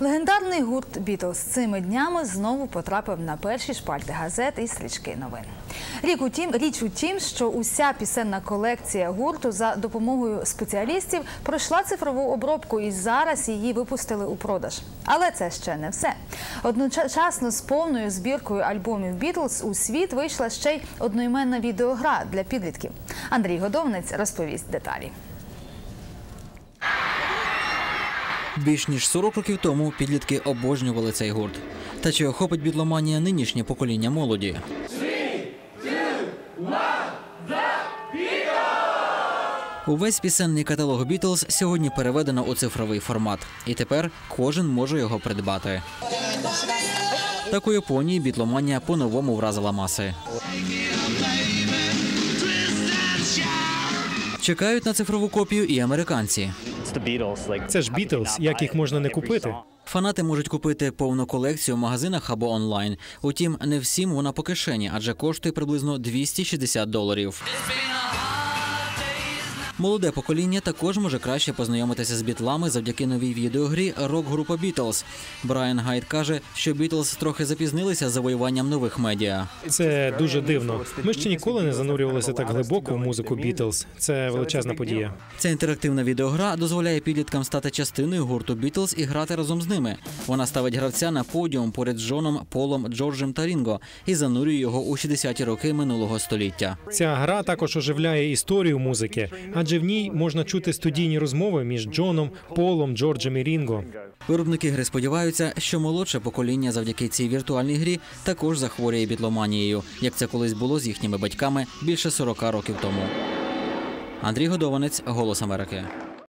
Легендарний гурт Бітлз цими днями знову потрапив на перші шпальти газет і стрічки новин. Рік у тім, річ у тім, що уся пісенна колекція гурту за допомогою спеціалістів пройшла цифрову обробку і зараз її випустили у продаж. Але це ще не все. Одночасно з повною збіркою альбомів Бітлз у світ вийшла ще й одноіменна відеогра для підлітків. Андрій Годовнець розповість деталі. Більш ніж 40 років тому підлітки обожнювали цей гурт. Та чи охопить бітломанія нинішнє покоління молоді? Увесь пісенний каталог Бітлз сьогодні переведено у цифровий формат, і тепер кожен може його придбати. Так у Японії бітломанія по-новому вразила маси. Чекають на цифрову копію і американці. Це ж Бітлз, як їх можна не купити. Фанати можуть купити повну колекцію в магазинах або онлайн. Утім, не всім вона по кишені, адже коштує приблизно 260 доларів. Молоде покоління також може краще познайомитися з бітлами завдяки новій відеогрі рок-група Бітлз. Брайан Гайд каже, що Бітлз трохи запізнилися з завоюванням нових медіа. Це дуже дивно. Ми ще ніколи не занурювалися так глибоко в музику Бітлз. Це величезна подія. Ця інтерактивна відеогра дозволяє підліткам стати частиною гурту Бітлз і грати разом з ними. Вона ставить гравця на подіум поряд з Джоном, Полом, Джорджем та Рінго і занурює його у 60-ті роки минулого століття. Ця гра також оживляє історію музики, адже в ній можна чути студійні розмови між Джоном, Полом, Джорджем і Рінго. Виробники гри сподіваються, що молодше покоління завдяки цій віртуальній грі також захворює бітломанією, як це колись було з їхніми батьками більше 40 років тому. Андрій Годованець, Голос Америки.